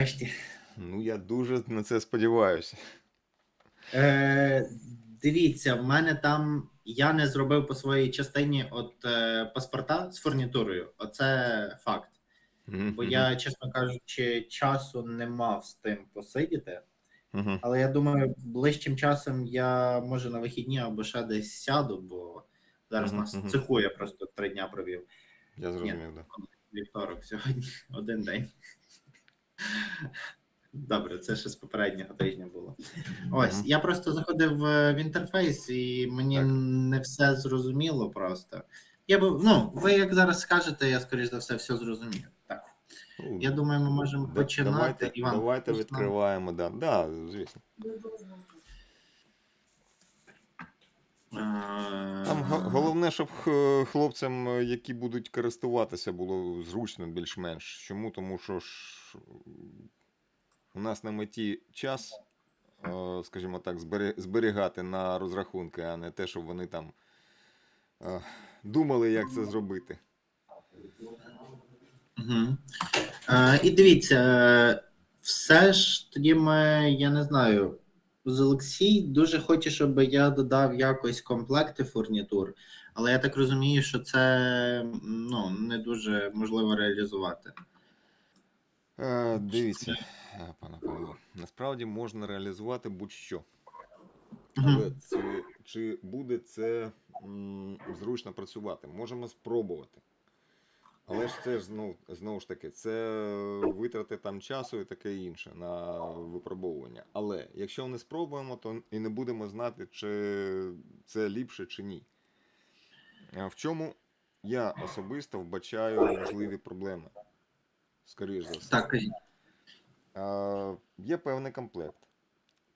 нарешті. Ну, я дуже на це сподіваюся. Е, дивіться, в мене там я не зробив по своїй частині от е, паспорта з фурнітурою. Оце факт. Бо я, чесно кажучи, часу не мав з тим посидіти. Угу. Але я думаю, ближчим часом я може на вихідні або ще десь сяду, бо зараз Мгм, нас мгм. цеху я просто три дня провів. Я зрозумів, да. Вівторок сьогодні один день. Добре, це ще з попереднього тижня було. Ось, я просто заходив в в інтерфейс, і мені Так. не все зрозуміло просто. Я би, ну, ви як зараз скажете, я скоріш за все все зрозумію. Так. Ну, Я думаю, ми можемо да- починати. Давайте, Іван, давайте можна? відкриваємо, да. Да, звісно. Там Е, головне, щоб хлопцям, е, які будуть користуватися, було зручно більш-менш. Чому? Тому що ж у нас на меті час, е, скажімо так, зберігати на розрахунки, а не те, щоб вони там думали, як це зробити. Угу. І дивіться, все ж тоді ми, я не знаю, з Олексій дуже хоче, щоб я додав якось комплекти фурнітур, але я так розумію, що це ну, не дуже можливо реалізувати. Е, Дивіться, е, пане Павло, насправді можна реалізувати будь-що. Але це, чи буде це м, зручно працювати? Можемо спробувати. Але ж це ж знову, знову ж таки, це витрати там часу і таке інше на випробовування. Але якщо не спробуємо, то і не будемо знати, чи це ліпше чи ні. В чому я особисто вбачаю можливі проблеми? Скоріш за все. Так. Е, Є певний комплект.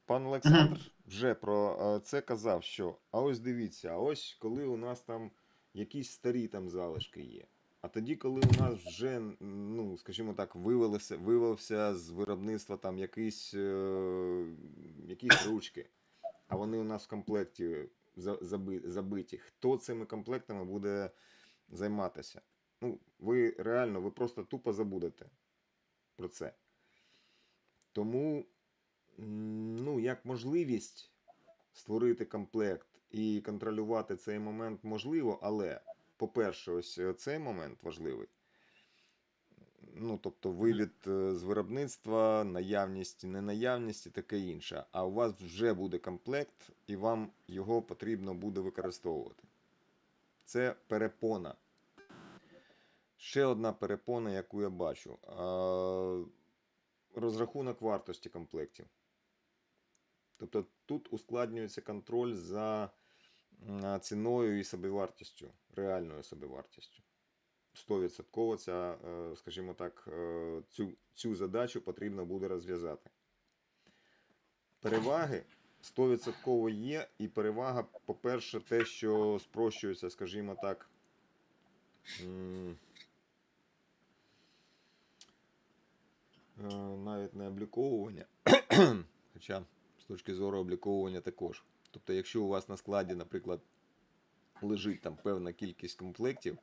Пан Олександр вже про це казав, що а ось дивіться, а ось коли у нас там якісь старі там залишки є. А тоді, коли у нас вже, ну, скажімо так, вивелося, вивелося з виробництва там якісь, е, якісь ручки, а вони у нас в комплекті забиті, хто цими комплектами буде займатися? Ну, ви реально, ви просто тупо забудете про це. Тому, ну, як можливість створити комплект і контролювати цей момент можливо, але, по-перше, ось е, цей момент важливий. Ну, тобто вивід е, з виробництва, наявність, ненаявність і таке інше. А у вас вже буде комплект, і вам його потрібно буде використовувати. Це перепона. Ще одна перепона, яку я бачу. Розрахунок вартості комплектів. Тобто тут ускладнюється контроль за ціною і собівартістю, реальною собівартістю. 100% ця, е, скажімо так, е, цю, цю задачу потрібно буде розв'язати. Переваги 100% є, і перевага, по-перше, те, що спрощується, скажімо так. е, навіть не обліковування, хоча з точки зору обліковування також. Тобто, якщо у вас на складі, наприклад, лежить там певна кількість комплектів,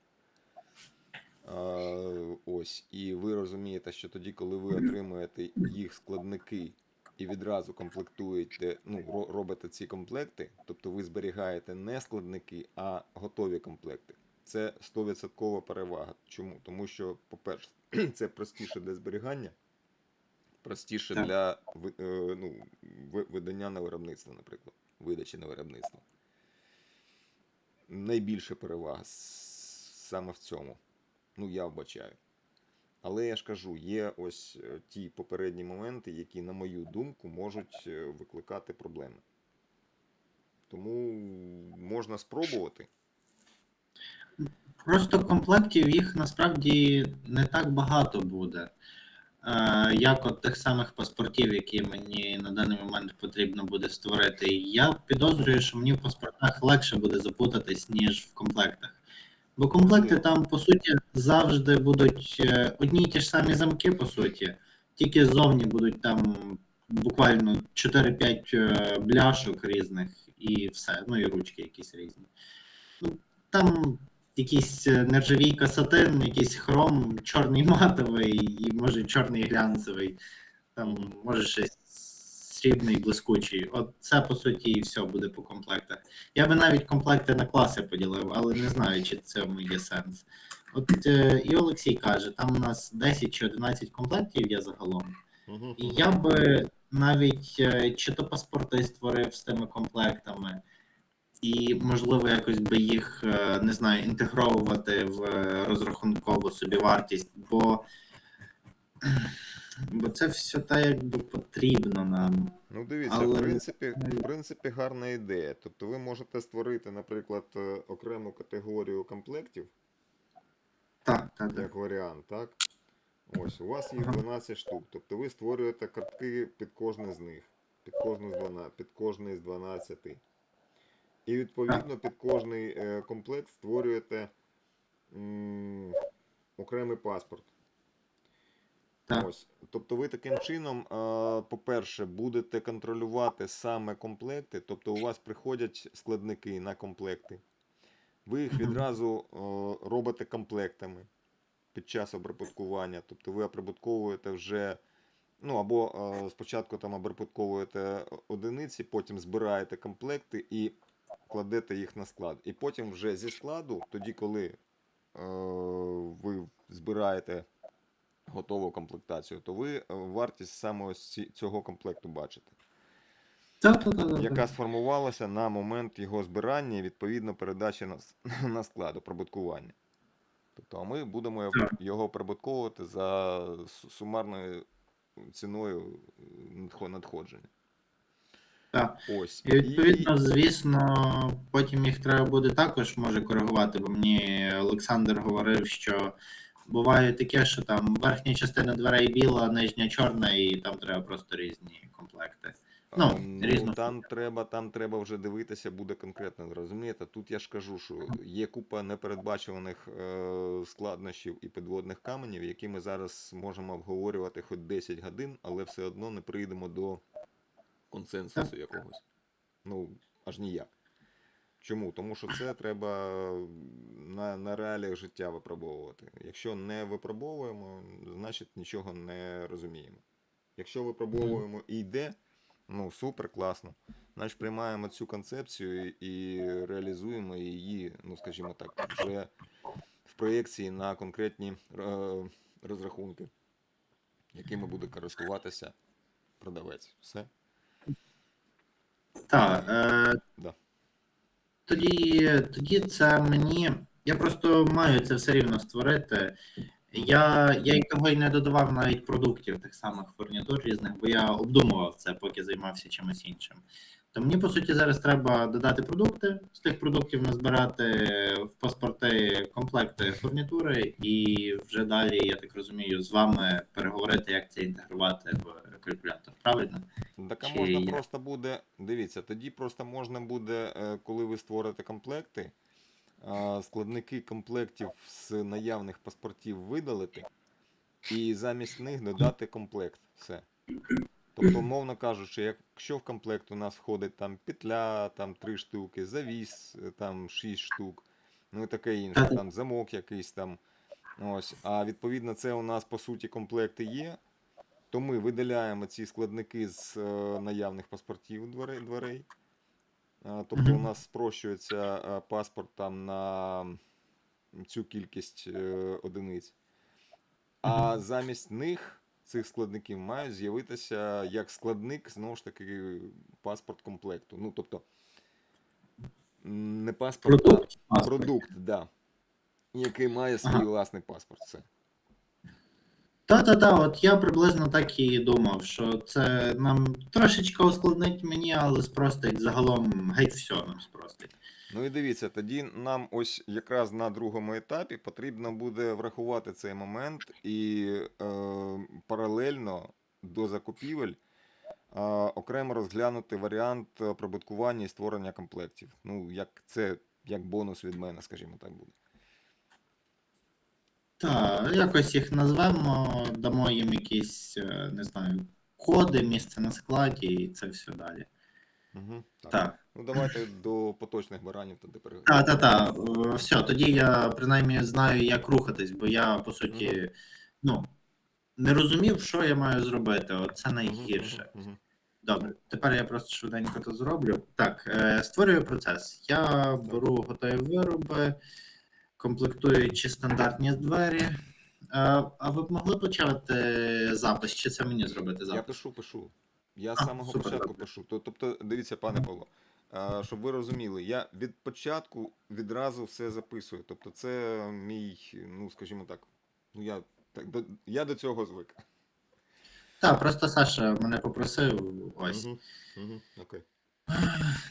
ось, і ви розумієте, що тоді, коли ви отримуєте їх складники і відразу комплектуєте, ну, робите ці комплекти, тобто ви зберігаєте не складники, а готові комплекти. Це 100% перевага. Чому? Тому що, по-перше, це простіше для зберігання, простіше для е, ну, видання на виробництво, наприклад, видачі на виробництво. Найбільша перевага саме в цьому. Ну, я вбачаю. Але я ж кажу, є ось е, ті попередні моменти, які, на мою думку, можуть е, викликати проблеми. Тому можна спробувати. Просто комплектів їх насправді не так багато буде. Е, як от тих самих паспортів, які мені на даний момент потрібно буде створити. Я підозрюю, що мені в паспортах легше буде запутатись, ніж в комплектах. Бо комплекти там, по суті, завжди будуть е, одні й ті ж самі замки, по суті, тільки ззовні будуть там буквально 4-5 е, бляшок різних і все. Ну і ручки якісь різні. Ну, там якийсь е, нержавійка сатин, якийсь хром, чорний матовий і може чорний глянцевий. Там може щось срібний, блискучий. От це по суті і все буде по комплектах. Я би навіть комплекти на класи поділив, але не знаю, чи це є сенс. От е, і Олексій каже, там у нас 10 чи 11 комплектів є загалом. І я би навіть е, чи то паспорти створив з тими комплектами, і, можливо, якось би їх е, не знаю, інтегровувати в е, розрахункову собівартість, бо, бо це все так, якби потрібно нам. Ну, дивіться, Але- в принципі, в принципі, гарна ідея. Тобто ви можете створити, наприклад, е, окрему категорію комплектів, Так, так, так. як варіант, так? Ось, у вас їх 12 штук. Тобто ви створюєте картки під кожне з них, під кожну з 12, під кожний з 12. І відповідно під кожний е, комплект створюєте м, окремий паспорт. Ось. Тобто ви таким чином, е, по-перше, будете контролювати саме комплекти, тобто у вас приходять складники на комплекти. Ви їх відразу е, робите комплектами під час обрабаткування. Тобто ви обрабатковуєте вже, ну або спочатку там обрабатковуєте одиниці, потім збираєте комплекти і кладете їх на склад. І потім вже зі складу, тоді, коли е, ви збираєте готову комплектацію, то ви е, вартість саме цього комплекту бачите, яка сформувалася на момент його збирання і відповідно передачі на, на склад оприбуткування. Тобто, а ми будемо його- оприбутковувати за сумарною ціною е, надходження. Так. Ось. І відповідно, звісно, потім їх треба буде також може коригувати, бо мені Олександр говорив, що буває таке, що там верхня частина дверей біла, нижня чорна, і там треба просто різні комплекти. Ну, Ем, різно. там треба, там треба вже дивитися, буде конкретно. Розумієте? Тут я ж кажу, що є купа непередбачуваних е, складнощів і підводних каменів, які ми зараз можемо обговорювати хоч 10 годин, але все одно не прийдемо до консенсусу якогось. Ну, аж ніяк. Чому? Тому що це треба на, на реаліях життя випробовувати. Якщо не випробовуємо, значить нічого не розуміємо. Якщо випробовуємо і йде, ну супер, класно. Значить, приймаємо цю концепцію і реалізуємо її, ну скажімо так, вже в проєкції на конкретні е, розрахунки, якими буде користуватися продавець. Все. Так, е, Да. тоді, тоді це мені. Я просто маю це все рівно створити. Я, я і того й не додавав навіть продуктів тих самих фурнітур різних, бо я обдумував це, поки займався чимось іншим. То мені, по суті, зараз треба додати продукти, з тих продуктів назбирати в паспорти комплекти фурнітури, і вже далі, я так розумію, з вами переговорити, як це інтегрувати в калькулятор. Правильно? Так а Чи можна як? просто буде. Дивіться, тоді просто можна буде, е, коли ви створите комплекти, е, складники комплектів з наявних паспортів видалити і замість них додати комплект. Все. Тобто, умовно кажучи, якщо в комплект у нас входить там петля, там 3 штуки, завіс, е, там 6 штук, ну і таке інше, там замок якийсь там. Ось. А відповідно, це у нас по суті комплекти є. То ми видаляємо ці складники з е, наявних паспортів дверей. дверей. Е, Тобто у нас спрощується е, паспорт там на цю кількість е, одиниць. А замість них, цих складників, мають з'явитися як складник, знову ж таки, паспорт комплекту. Ну, тобто, не паспорт, Продукт. а продукт, да, який має свій Ага. власний паспорт. Все. Та-та-та, от я приблизно так і думав, що це нам трошечки ускладнить мені, але спростить загалом геть все нам спростить. Ну і дивіться, тоді нам ось якраз на другому етапі потрібно буде врахувати цей момент і е, паралельно до закупівель е, окремо розглянути варіант е, прибуткування і створення комплектів. Ну, як це як бонус від мене, скажімо так буде. Так, якось їх назвемо, дамо їм якісь, е, не знаю, коди, місце на складі і це все далі. Угу, так. Так. Ну давайте до поточних баранів тоді перейдемо. Та, та, та. Е, Все, тоді я принаймні знаю, як рухатись, бо я по суті, ну, не розумів, що я маю зробити. Оце найгірше. Мгм, мгм. Добре, тепер я просто швиденько це зроблю. Так, е, створюю процес. Я беру готові вироби, комплектуючи стандартні двері. А ви б могли почати запис, чи це мені зробити Я пишу, пишу. Я з самого супер, початку добре. пишу. Тобто, дивіться, пане Павло, щоб ви розуміли, я від початку відразу все записую. Тобто, це мій, ну скажімо так, ну я так до я до цього звик. Так, просто Саша мене попросив. Ось. Мгм, Окей.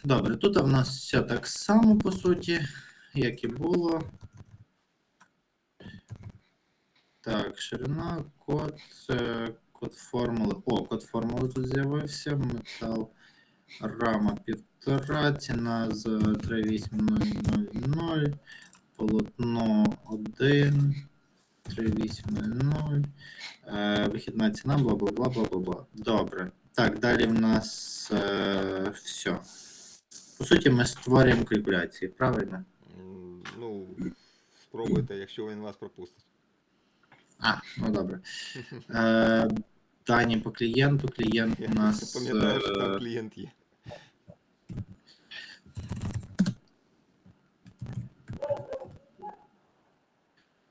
Добре, тут в нас все так само, по суті, як і було. Так, ширина, код, код формули. О, код формули тут з'явився. Метал рама півтора, ціна з 38000, полотно 1, 3800, е, вихідна ціна, бла бла бла бла бла бла. Добре. Так, далі в нас е, все. По суті, ми створюємо калькуляції, правильно? Ну, спробуйте, якщо він вас пропустить. А, ну добре. Е, дані по клієнту. Клієнт у нас. Я пам'ятаю, що е, там клієнт є.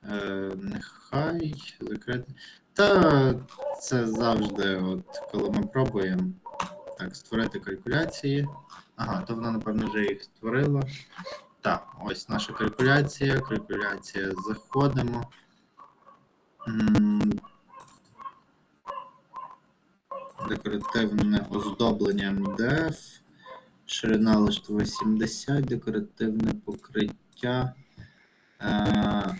Е, нехай закрити. Та це завжди, от коли ми пробуємо так, створити калькуляції. Ага, то вона, напевно, вже їх створила. Так, ось наша калькуляція. Калькуляція. Заходимо. Декоративне оздоблення МДФ. Ширина лиштва 70, декоративне покриття. Е,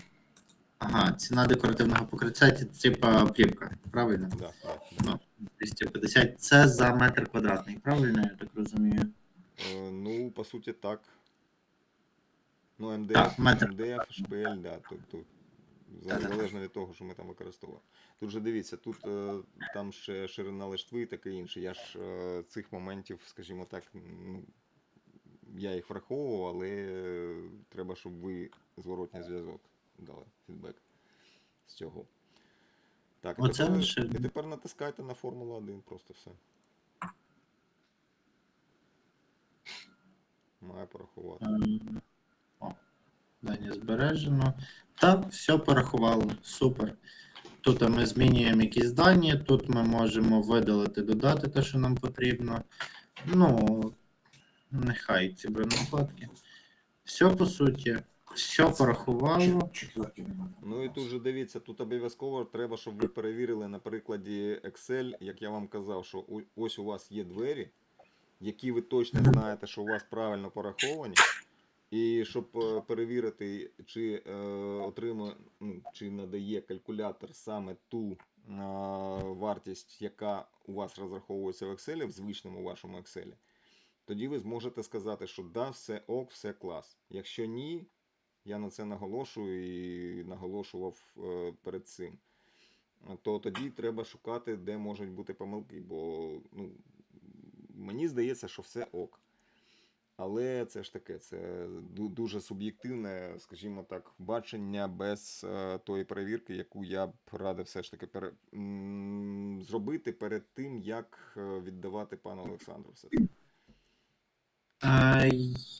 Ага, ціна декоративного покриття, це типа плівка, правильно? Да, да. Ну, 250. Це за метр квадратний, правильно, я так розумію? Е, Ну, по суті, так. Ну, МДФ, Так, метр. МДФ, шпиль, да, тобто. Залежно від того, що ми там використовували. Тут же дивіться, тут е, там ще ширина лиштви і таке інше. Я ж е, цих моментів, скажімо так, ну, я їх враховував, але треба, щоб ви зворотній зв'язок дали фідбек з цього. Так, і тепер, і тепер натискайте на Формулу 1, просто все. Має порахувати. Дані збережено. Так, все порахувало. Супер. Тут ми змінюємо якісь дані, тут ми можемо видалити, додати те, що нам потрібно. Ну, нехай ці бронеплатки. Все по суті, все порахувало. Ну і тут же дивіться, тут обов'язково треба, щоб ви перевірили на прикладі Excel, як я вам казав, що ось у вас є двері, які ви точно знаєте, що у вас правильно пораховані. І щоб е, перевірити, чи е, отримує, ну, чи надає калькулятор саме ту е, вартість, яка у вас розраховується в Excel, в звичному вашому Excel, тоді ви зможете сказати, що да, все ок, все клас. Якщо ні, я на це наголошую і наголошував е, перед цим. То тоді треба шукати, де можуть бути помилки, бо ну, мені здається, що все ок. Але це ж таке, це дуже суб'єктивне, скажімо так, бачення без е, тої перевірки, яку я б радив все ж таки пере, зробити перед тим, як е, віддавати пану Олександру все. це. Е,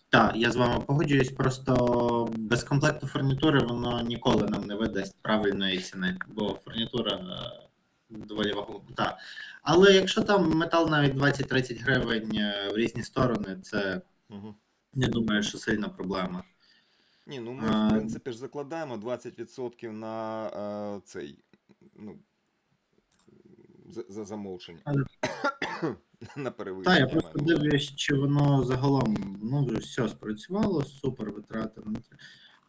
Так, я з вами погоджуюсь, просто без комплекту фурнітури воно ніколи нам не видасть правильної ціни, бо фурнітура доволі вагома. Але якщо там метал навіть 20-30 гривень в різні сторони, це Угу. не думаю, що сильна проблема. Ні, ну ми А, в принципі ж закладаємо 20% на е, цей, ну, за, за замовчення. Але- на Так, перевищення. я я просто дивлюсь, чи воно загалом ну, вже все спрацювало, супер витрати.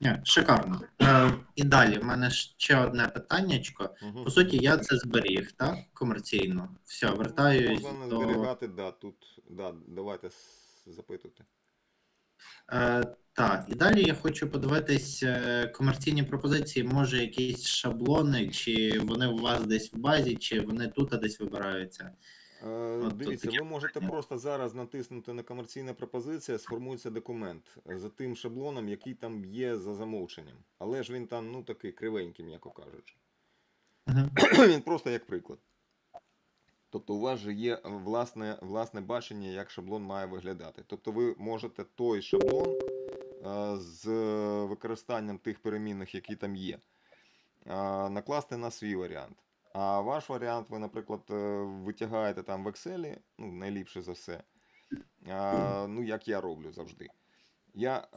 Ні, шикарно. Е, і далі, в мене ще одне питаннячко. Мгм. По суті, я це зберіг, так? Комерційно. Все, вертаюсь Можна до. зберігати, да, тут, да, давайте запитуйте. Е, так, і далі я хочу подивитись е, комерційні пропозиції, може якісь шаблони, чи вони у вас десь в базі, чи вони тут десь вибираються. Е, От тут Дивіться, таке ви можете питання. просто зараз натиснути на комерційна пропозиція, сформується документ за тим шаблоном, який там є за замовченням. Але ж він там, ну такий кривенький, м'яко кажучи. Мгм. Він просто як приклад. Тобто у вас же є е, власне, власне бачення, як шаблон має виглядати. Тобто ви можете той шаблон е, з використанням тих перемінних, які там є, е, накласти на свій варіант. А ваш варіант, ви, наприклад, витягаєте там в Excel, ну, найліпше за все. Ну, як я роблю завжди. Я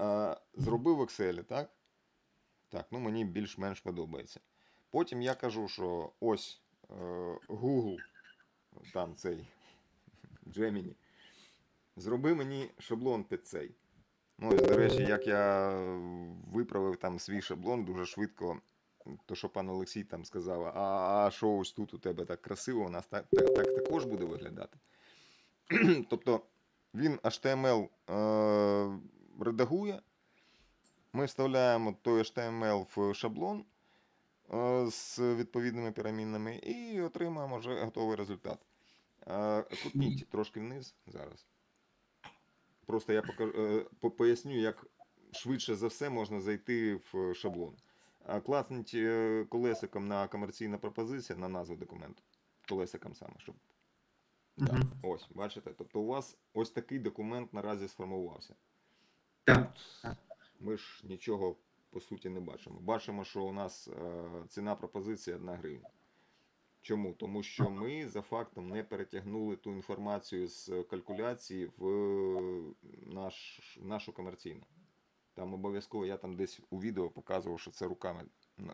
зробив в Excel, так? Так, ну мені більш-менш подобається. Потім я кажу, що ось Google, там цей Gemini, зроби мені шаблон під цей. Ну, ось, до речі, як я виправив там свій шаблон дуже швидко. То, що пан Олексій там сказав, а, а що ось тут у тебе так красиво, у нас так, так, так також буде виглядати. тобто він HTML е, редагує, ми вставляємо той HTML в шаблон з відповідними перемінними і отримаємо вже готовий результат. Е, Кутніть трошки вниз зараз. Просто я покажу, е, поясню, як швидше за все можна зайти в шаблон. Класніть е, колесиком на комерційна пропозиція на назву документу. Колесиком саме, щоб. Да, Мгм. ось, бачите? Тобто у вас ось такий документ наразі сформувався. Так. Ми ж нічого по суті не бачимо. Бачимо, що у нас е, ціна пропозиції 1 гривня. Чому? Тому що ми за фактом не перетягнули ту інформацію з калькуляції в наш, в нашу комерційну. Там обов'язково я там десь у відео показував, що це руками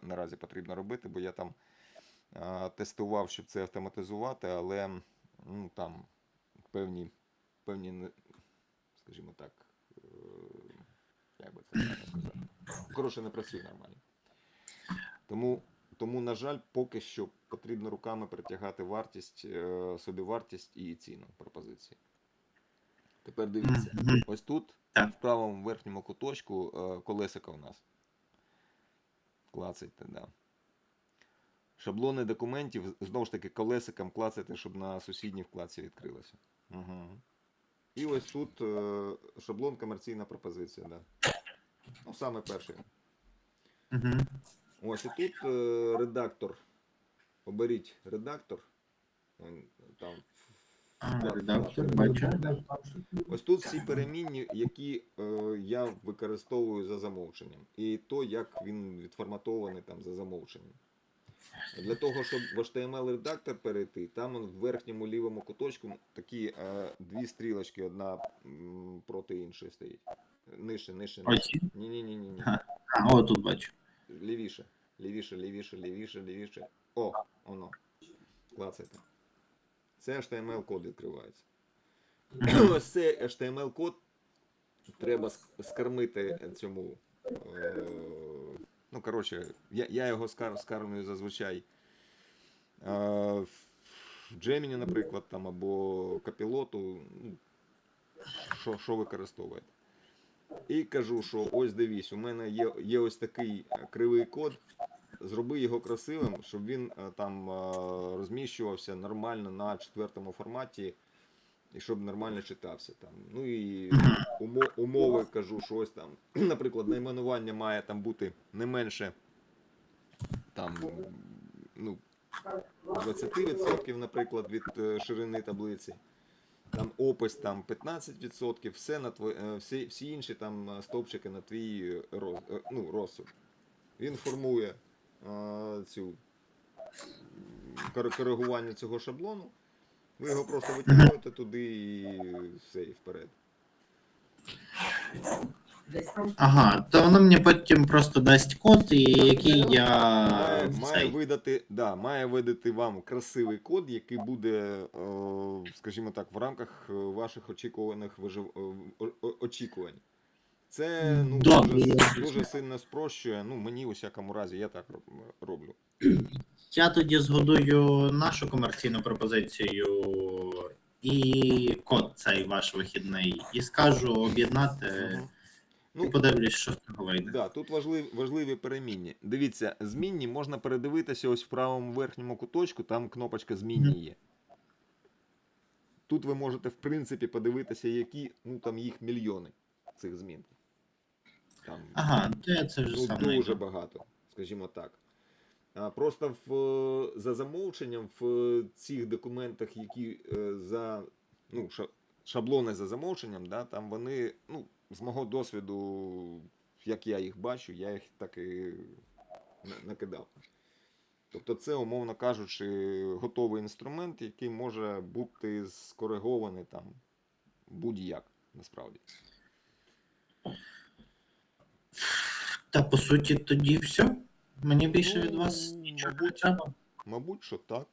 наразі потрібно робити, бо я там а, тестував, щоб це автоматизувати, але ну, там певні, певні, скажімо так, е, як би це сказати. Коротше, не працює нормально. Тому, тому, на жаль, поки що потрібно руками притягати вартість, е, собівартість і ціну пропозиції. Тепер дивіться, ось тут, в правому верхньому куточку, е, колесика у нас. Клацайте, да. Шаблони документів, знову ж таки, колесиком клацайте, щоб на сусідній вкладці відкрилося. Угу. І ось тут е, шаблон комерційна пропозиція, да. Ну, саме перший. Мгм. Ось і тут е, редактор. Оберіть редактор. Там А, редактор, вклад бачу. да. Ось тут всі перемінні, які е, я використовую за замовченням. І то, як він відформатований там за замовченням. Для того, щоб в HTML-редактор перейти, там он в верхньому лівому куточку такі е, дві стрілочки, одна м, проти іншої стоїть. Нижче, нижче, нижче. Оці? Ні-ні-ні. ні Ага. А, о, тут бачу. Лівіше, лівіше, лівіше, лівіше, лівіше. О, воно. Клацайте. Це HTML-код відкривається. Ось цей HTML-код треба ск- скормити цьому. Е, ну, коротше, я, я його скар, скармлюю зазвичай. Е, в Gemini, наприклад, там, або капілоту. ну, Що, що використовуєте. І кажу, що ось дивись, у мене є, є ось такий е, кривий код. Зроби його красивим, щоб він е, там е, розміщувався нормально на четвертому форматі і щоб нормально читався. Там. Ну і умови кажу, що ось там, наприклад, найменування має там бути не менше там, ну, 20%, наприклад, від ширини таблиці. Там опис там 15%, все на твої, е, всі, всі інші там е, стовпчики на твій е, роз, ну, розсуд. Він формує а, цю коригування цього шаблону. Ви його просто витягуєте туди і все, і вперед. Ага, то воно мені потім просто дасть код, і який я Має, має, цей. видати, да, має видати вам красивий код, який буде, е, скажімо так, в рамках е, ваших очікуваних вижив... е, о- о- очікувань. Це ну, Добре. дуже, дуже сильно спрощує. Ну, мені у всякому разі, я так роб- роблю. Я тоді згодую нашу комерційну пропозицію і код цей ваш вихідний, і скажу об'єднати, Мгм. І Ну, подивлюсь, що з цього вийде. Да, тут важливі, важливі перемінні. Дивіться, змінні можна передивитися ось в правому верхньому куточку, там кнопочка змінні є. Тут ви можете, в принципі, подивитися, які, ну там їх мільйони цих змін. Там Ага, я це вже ну, сам дуже багато, скажімо так. А просто в, за замовченням в цих документах, які е, за ну, шаблони за замовченням, да, там вони, ну, з мого досвіду, як я їх бачу, я їх так і накидав. Тобто це, умовно кажучи, готовий інструмент, який може бути скоригований там будь-як насправді. Та по суті, тоді все. Мені більше Ну, від вас нічого не мабуть. треба. Мабуть, що так.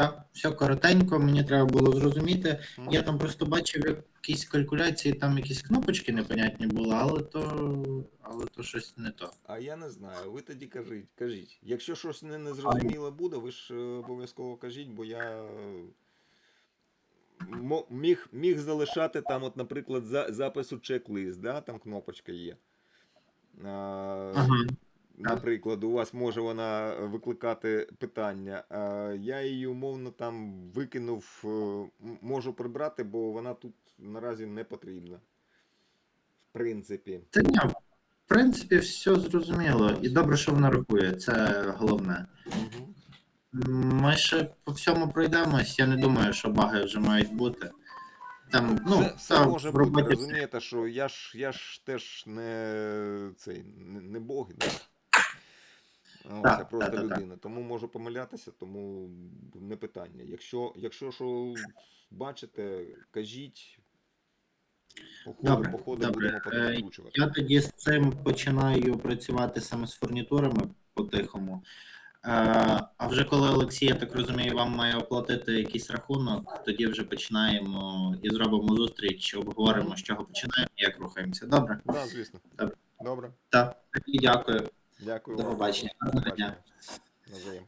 Так, все коротенько, мені треба було зрозуміти. Я там просто бачив якісь калькуляції, там якісь кнопочки непонятні були, але то, але то щось не то. А я не знаю. Ви тоді кажіть, кажіть. Якщо щось не незрозуміло буде, ви ж е, обов'язково кажіть, бо я е, міг, міг залишати там, от, наприклад, за, запису чек-лист, да? там кнопочка є. А, Ага. Наприклад, у вас може вона викликати питання. Я її умовно там викинув, е, можу прибрати, бо вона тут наразі не потрібна. В принципі. Та ні, в принципі, все зрозуміло. І добре, що вона рахує, це головне. Ми ще по всьому пройдемось. Я не думаю, що баги вже мають бути. Там, ну, все, все та, може бути, розумієте, що я ж, я ж теж не цей не, не Бог, да? Ось, Так, я просто так, так, так. людина. Тому можу помилятися, тому не питання. Якщо, якщо що бачите, кажіть. походу, Добре, походу добре. будемо Е. Я тоді з цим починаю працювати саме з фурнітурами по-тихому. Е, А вже коли Олексій, я так розумію, вам має оплатити якийсь рахунок, тоді вже починаємо і зробимо зустріч, обговоримо, з чого починаємо і як рухаємося. Добре? Так, да, звісно. Добре. Добре. Так, дякую. Дякую. До побачення. До Гарного дня. Навзаєм.